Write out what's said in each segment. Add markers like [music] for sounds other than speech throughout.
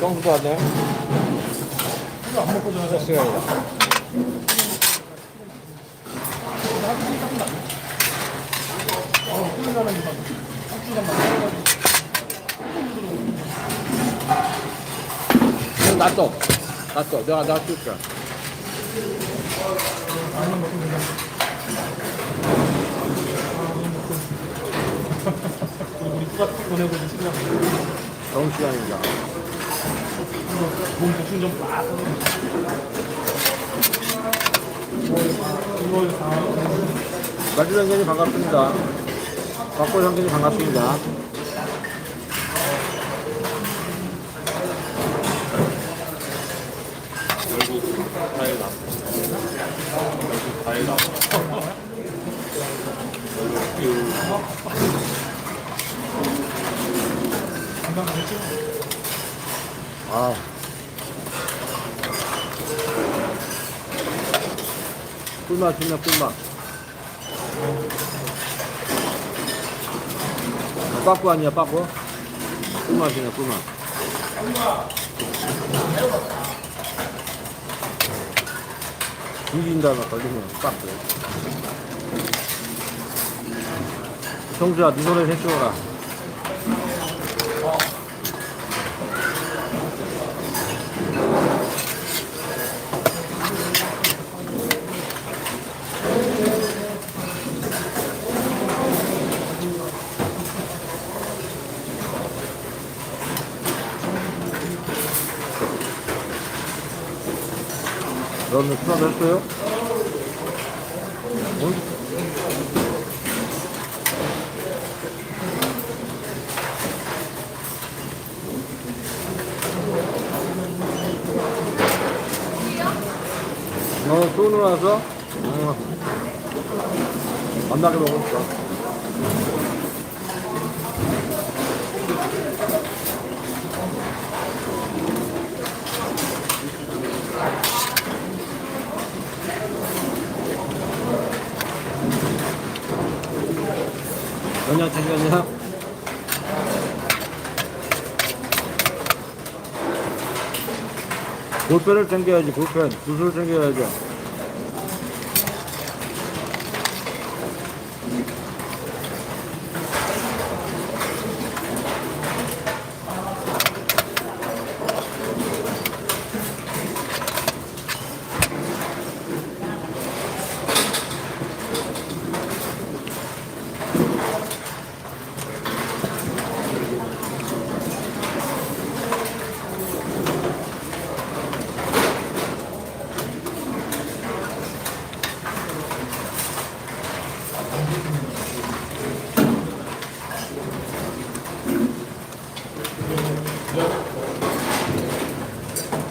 똥도 하네. 이거 안 먹고 전화서 시간이다. 이거 놔둬. 놔둬. 내가 놔둘게. 우 리 누가 보내고 있는 시간 너무 시간이다. 몸 보충 좀 빡. 마주 형님 반갑습니다. 박고 형님 반갑습니다. 결국 다행이다. 결국 다행 금방 가겠지? 아. 꿀맛 좋네, 꿀맛. 아, 빠꾸 아니야, 빠꾸? 꿀맛이네, 꿀맛. 죽인다면 걸리면 빠꾸. 형수야, 네 노래 해줘라. 수업 했어요? 응? 너 수능 와서? 응. 만나게 먹었어. 연장 챙겼냐? 볼펜을 챙겨야지, 볼펜. 붓을 챙겨야죠.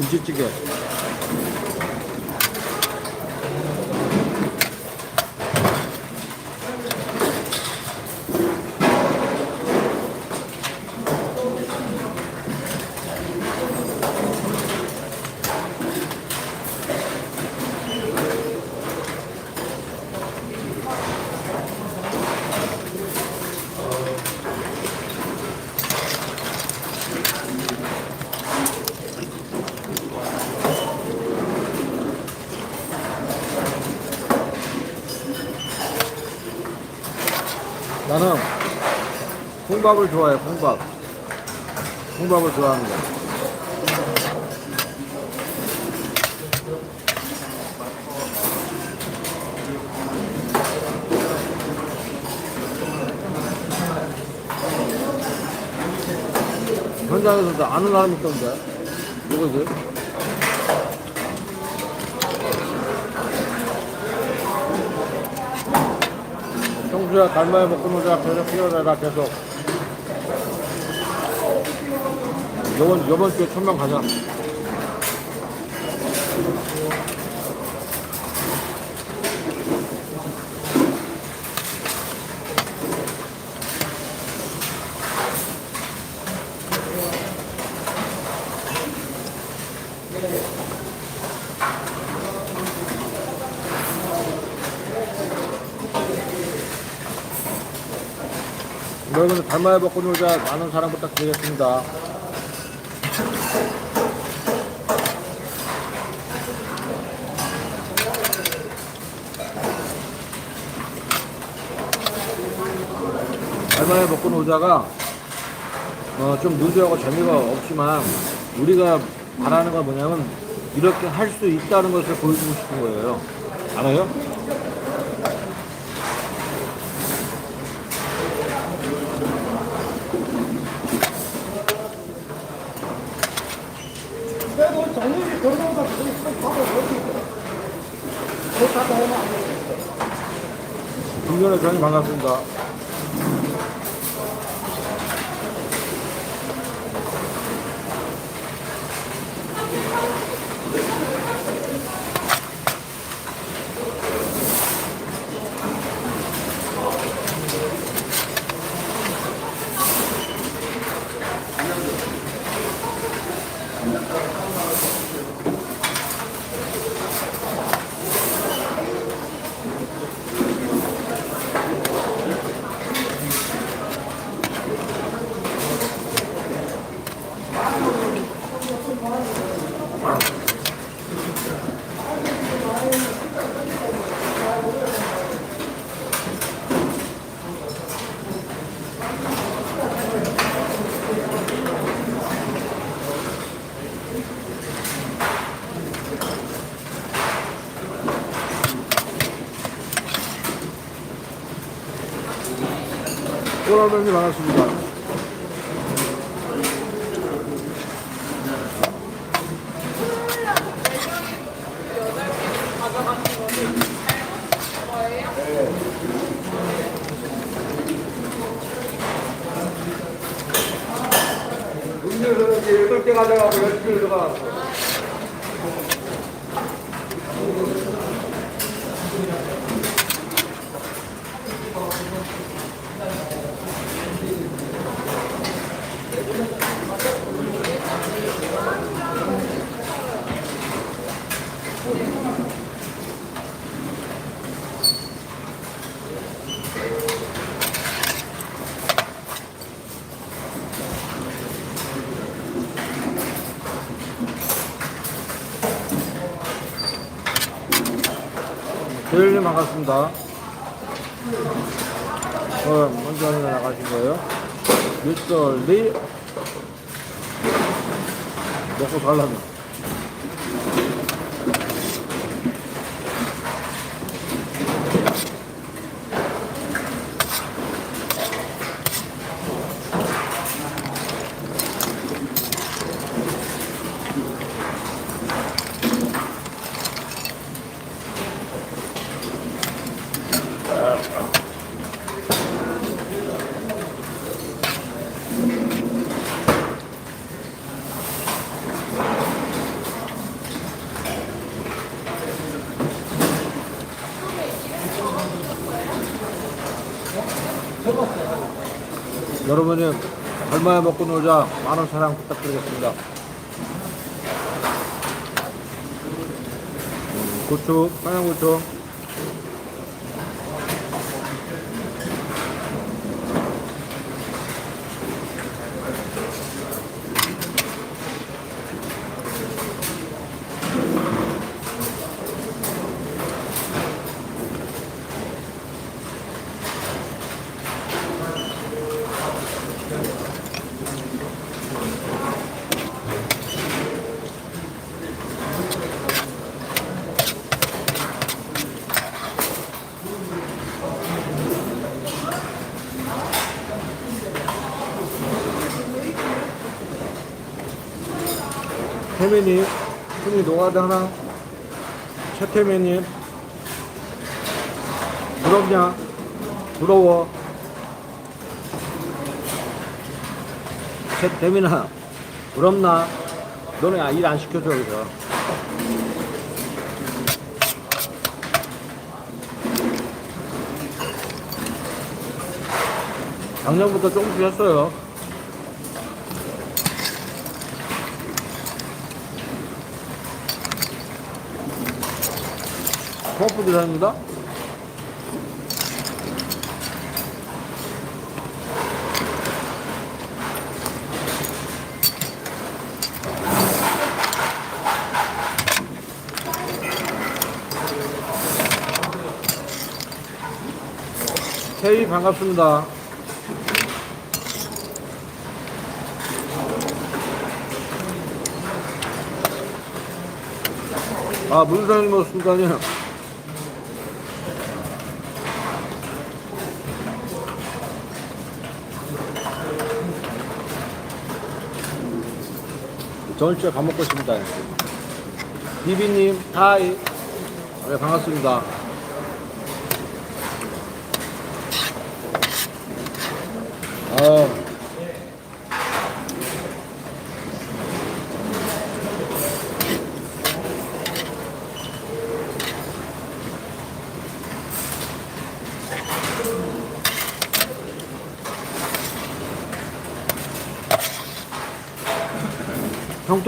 김치찌개. 나는 홍밥을 좋아해, 홍밥. 홍밥을 좋아합니다. 현장에서도 아는 사람이 있던데. 누구지? 형수야, 달마에 먹고 놀자. 계속 피어내라, 계속. 요번, 요번 주에 천명 가자. 달마야 먹고 놀자 많은 사랑 부탁드리겠습니다. 달마야 먹고 놀자가 어, 좀 누드하고 재미가 없지만 우리가 바라는 건 뭐냐면 이렇게 할 수 있다는 것을 보여주고 싶은 거예요. 알아요? 먹기 그렇다고 하면 안 돼. 김전의 전이 반갑습니다. 꼬라면이 반갑습니다. 음료수는 이제 8개 가져가고 10개 들어가. 조일님 반갑습니다. 어, 먼저 하는 나가신 거예요? 미스터 리 먹고 살라면 여러분이 얼마에 먹고 놀자 많은 사랑 부탁드리겠습니다. 음, 고추, 청양고추. 태민님, 태민 노가드 하나. 최태민님, 부럽냐? 부러워. 최태민아, 부럽나? 너네 아, 일안 시켜줘, 여기서. 작년부터 조금씩 했어요. 코어프 디자인입니다. 태희 반갑습니다. 아, 문상님 오셨다니. 저는 진짜 밥 먹고 있습니다. 비비님, 하이. 네, 반갑습니다. 아.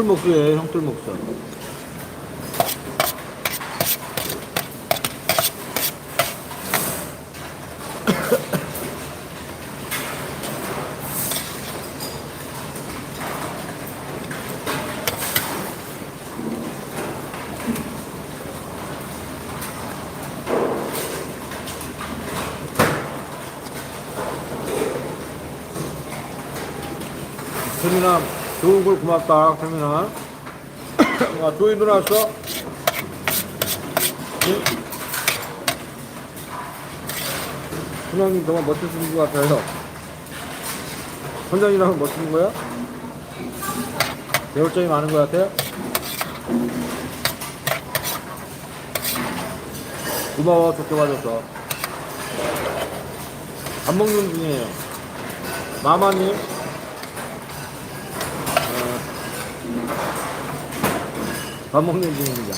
형들 목소리에요, 형들 목소리. 태민아, 좋은 걸 고맙다, 태민아. 아, 조이 들어왔어? 응? 훈장님 정말 멋지신 것 같아요. 훈장이랑 멋지는 거야? 배울 점이 많은 것 같아요? 고마워, 좋게 봐줘서. 밥 먹는 중이에요. 마마님. 밥 먹는 중입니다.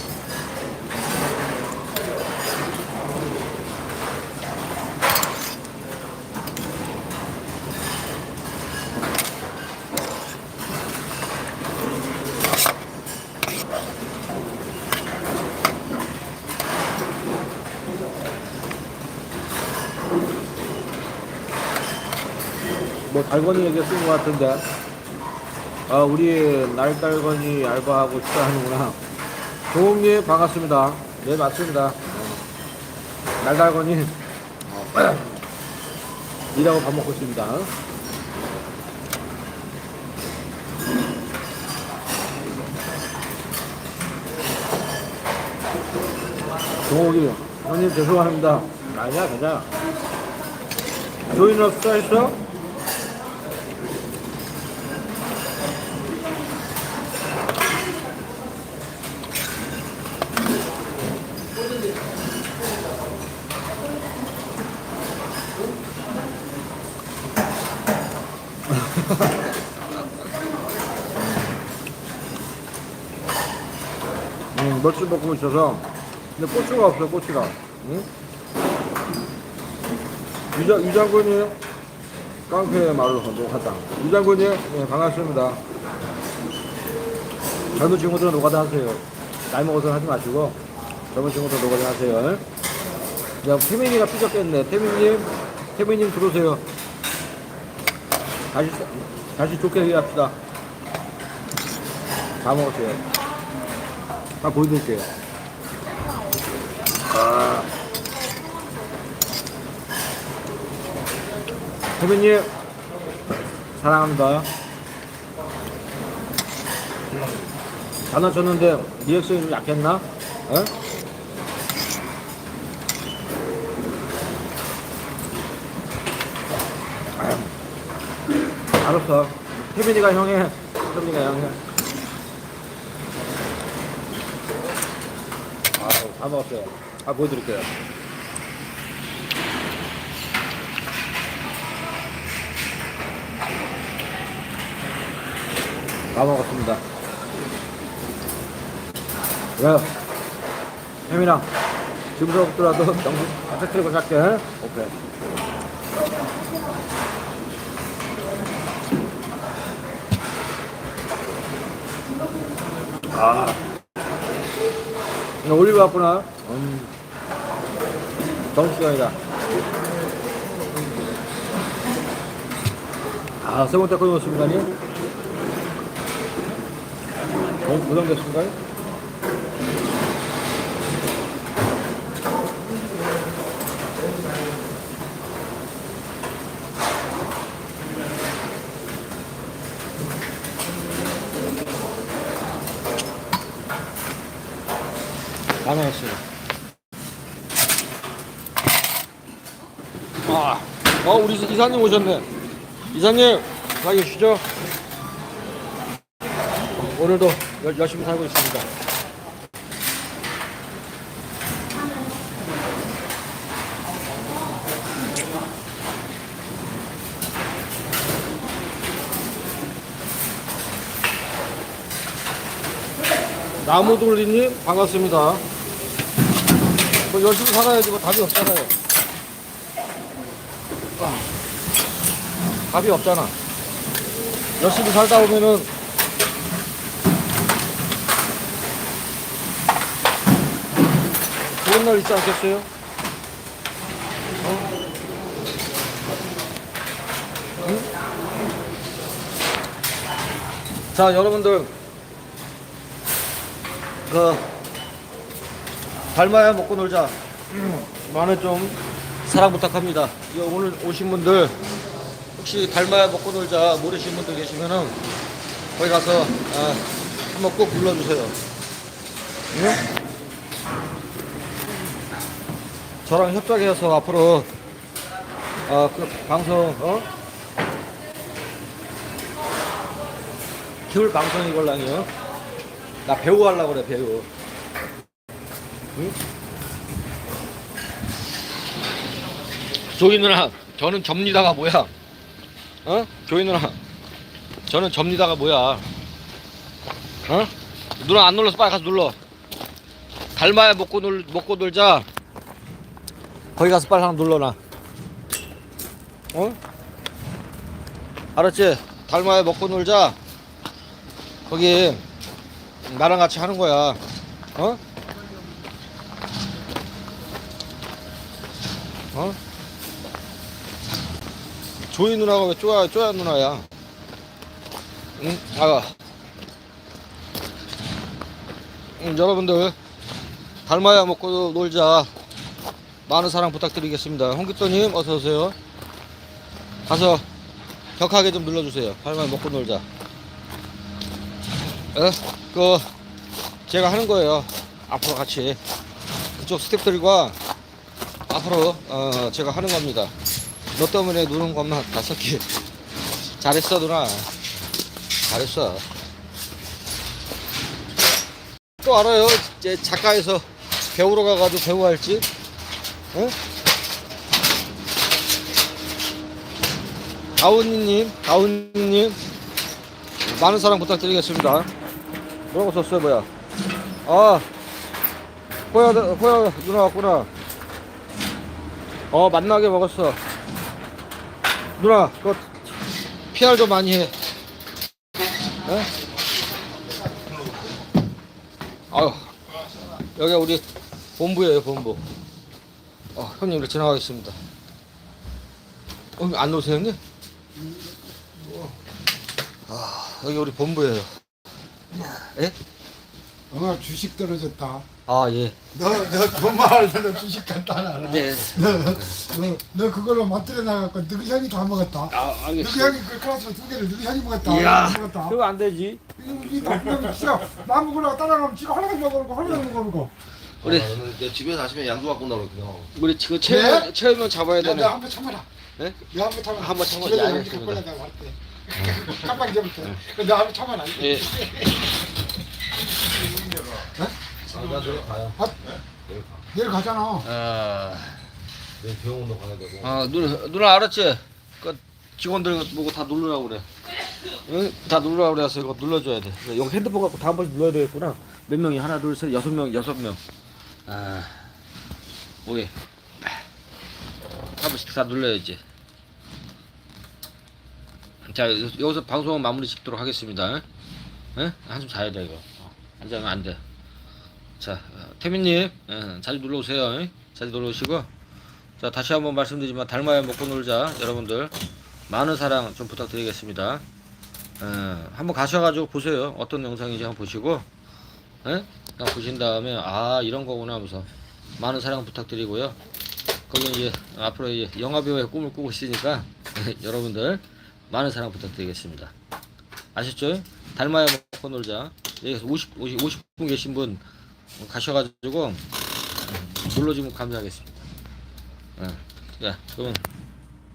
뭐 달건이 얘기 쓴것 같은데 아 우리 날 달건이 알바하고 식사하는구나 조홍님 반갑습니다. 네 맞습니다. 날달건이 어, [clears throat] 일하고 밥 먹고 있습니다. 동욱이 형님 죄송합니다. 아니야 괜찮아. 조인업 수사했어? 음, 멋진 볶음을 쳐서. 근데 고추가 없어 고추가. 응? 유장, 유장군이 깡패 말로 노가다 유장군이 네, 반갑습니다. 젊은 친구들은 노가다 하세요. 나이 먹어서 하지 마시고 젊은 친구들 노가다 하세요. 야 태민이가 삐졌겠네. 태민님 태민님 들어오세요. 다시 다시 좋게 얘기합시다. 다 먹었어요 다 보여드릴게요 아. 태민님 사랑합니다 장난쳤는데 리액션이 좀 약했나? 어? 알았어 태민이가 형해 태민이가 형해 안 먹었어요. 아, 보여드릴게요. 다 먹었습니다. 야, 혜민아, 지금서 없더라도 정신 바짝 차리고 살게. 오케이. 아. 나 올리브 왔구나. 음. 점심시간이다. 아, 세 번째 꺼놓습니다니? 너무 부담됐습니까? 다 나왔어요. 아, 어, 우리 이사님 오셨네. 이사님, 가 계시죠? 오늘도 열, 열심히 살고 있습니다. 나무돌리님 반갑습니다. 뭐 열심히 살아야지 뭐 답이 없잖아요. 아, 답이 없잖아. 열심히 살다 보면은 좋은 날 있지 않겠어요? 어? 응? 자, 여러분들 그 닮아야 먹고 놀자. 많은 좀 사랑 부탁합니다. 오늘 오신 분들 혹시 닮아야 먹고 놀자 모르시는 분들 계시면은 거기 가서 아, 한번 꼭 불러주세요. 응? 저랑 협작해서 앞으로 아, 그 방송 어? 겨울 방송 이 걸랑이요. 나 배우 하려고 그래 배우. 응? 조이 누나, 저는 접니다가 뭐야? 어? 조이 누나, 저는 접니다가 뭐야? 어? 누나 안 눌러서 빨리 가서 눌러. 닮아야 먹고 놀 먹고 놀자. 거기 가서 빨리 하나 눌러놔. 어? 알았지? 닮아야 먹고 놀자. 거기 나랑 같이 하는 거야. 어? 어? 조이 누나가 왜 쪼야, 쪼야 누나야? 응? 아. 응, 여러분들, 닮아야 먹고 놀자. 많은 사랑 부탁드리겠습니다. 홍기또님, 어서오세요. 가서 격하게 좀 눌러주세요. 닮아야 먹고 놀자. 어? 그, 제가 하는 거예요. 앞으로 같이. 그쪽 스태프들과 앞으로, 어, 제가 하는 겁니다. 너 때문에 누른 것만 [laughs] 다섯 개. 잘했어, 누나. 잘했어. 또 알아요. 이제 작가에서 배우러 가가지고 배우 할지. 응? 다운님, 다운님. 많은 사랑 부탁드리겠습니다. 뭐라고 썼어요, 뭐야? 아, 호야, 호야 누나 왔구나. 어, 만나게 먹었어. 누나, 그거 PR 좀 많이 해. 에? 아유, 여기 우리 본부예요, 본부. 어, 형님, 이렇게 지나가겠습니다. 어, 안 놓으세요, 형님? 아, 여기 우리 본부예요. 예? 어, 주식 떨어졌다. 아, 예. 너, 너 돈말 너 주식 갖다 놔라. 네. 너, 너, 너 그걸로 만들어 나갖고 너희 형이 다 먹었다. 아, 너희 형이 그 클라스 두 개를 너희 형이 먹었다. 이야. 먹었다. 그거 안 되지. 이 나쁜 진짜 나 먹으려고 따라가면 지가 하나씩 먹어놓고 하나씩 먹어놓고. 우리, 아, 나는 내 집에 가시면 양주 갖고 나오거든요. 우리 지금 체험, 네? 체험을 잡아야 야, 되네. 내가 한번 참아라. 네? 내가 한번 참아라. 한번 나가 왔대. 깜빡 잊어부터. 내가 한번 참아라. 예. [laughs] [laughs] 아, 나 내일 가요. 아, 내일 가잖아. 아, 내일 병원도 가야 되고. 아, 누나, 누나 알았지? 그 직원들 보고 다 누르라고 그래. 응? 다 누르라고 그래서 이거 눌러줘야 돼. 여기 핸드폰 갖고 다 한 번씩 눌러야 되겠구나. 몇 명이? 하나, 둘, 셋, 여섯 명, 여섯 명. 아, 오케이. 한 번씩 다 눌러야지. 자, 여- 여기서 방송 마무리 짓도록 하겠습니다. 예? 한숨 자야 돼 이거 어, 안 자면 안 돼 자 어, 태민님 예, 자주 놀러 오세요. 예? 자주 놀러 오시고. 자 다시 한번 말씀드리지만 달마야 먹고 놀자. 여러분들 많은 사랑 좀 부탁드리겠습니다. 예, 한번 가셔가지고 보세요. 어떤 영상인지 한번 보시고 예? 보신 다음에 아 이런 거구나 하면서 많은 사랑 부탁드리고요. 거기 이제 앞으로 이제 영화배우의 꿈을 꾸고 있으니까 [laughs] 여러분들 많은 사랑 부탁드리겠습니다. 아셨죠? 달마야 먹고 놀자. 여기서 50, 50, 50분 계신 분 가셔가지고 눌러주면 감사하겠습니다. 어, 야 그러면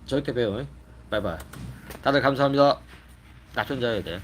저희 때 봬요. 바이바이. 다들 감사합니다. 낮잠 자야 돼